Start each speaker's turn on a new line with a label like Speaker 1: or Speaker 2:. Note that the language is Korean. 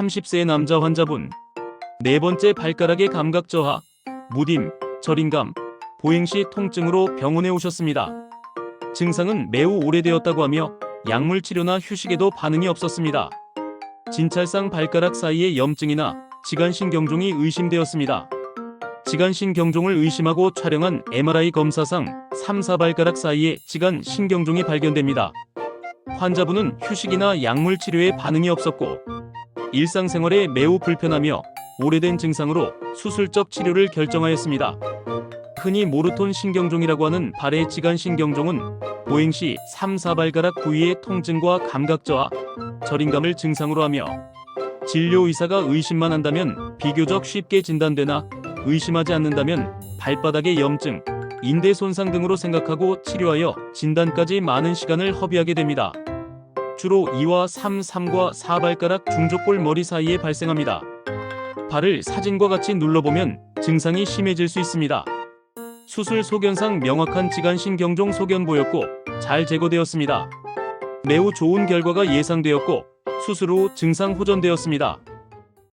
Speaker 1: 30세 남자 환자분. 네 번째 발가락의 감각 저하, 무딤, 저림감, 보행 시 통증으로 병원에 오셨습니다. 증상은 매우 오래되었다고 하며 약물 치료나 휴식에도 반응이 없었습니다. 진찰상 발가락 사이에 염증이나 지간신경종이 의심되었습니다. 지간신경종을 의심하고 촬영한 MRI 검사상 3, 4발가락 사이에 지간신경종이 발견됩니다. 환자분은 휴식이나 약물 치료에 반응이 없었고 일상생활에 매우 불편하며 오래된 증상으로 수술적 치료를 결정하였습니다. 흔히 모르톤 신경종이라고 하는 발의 지간 신경종은 보행 시 3, 4발가락 부위의 통증과 감각 저하, 저림감을 증상으로 하며 진료 의사가 의심만 한다면 비교적 쉽게 진단되나 의심하지 않는다면 발바닥의 염증, 인대 손상 등으로 생각하고 치료하여 진단까지 많은 시간을 허비하게 됩니다. 주로 2와 3, 3과 4발가락 중족골 머리 사이에 발생합니다. 발을 사진과 같이 눌러보면 증상이 심해질 수 있습니다. 수술 소견상 명확한 지간신경종 소견 보였고 잘 제거되었습니다. 매우 좋은 결과가 예상되었고 수술 후 증상 호전되었습니다.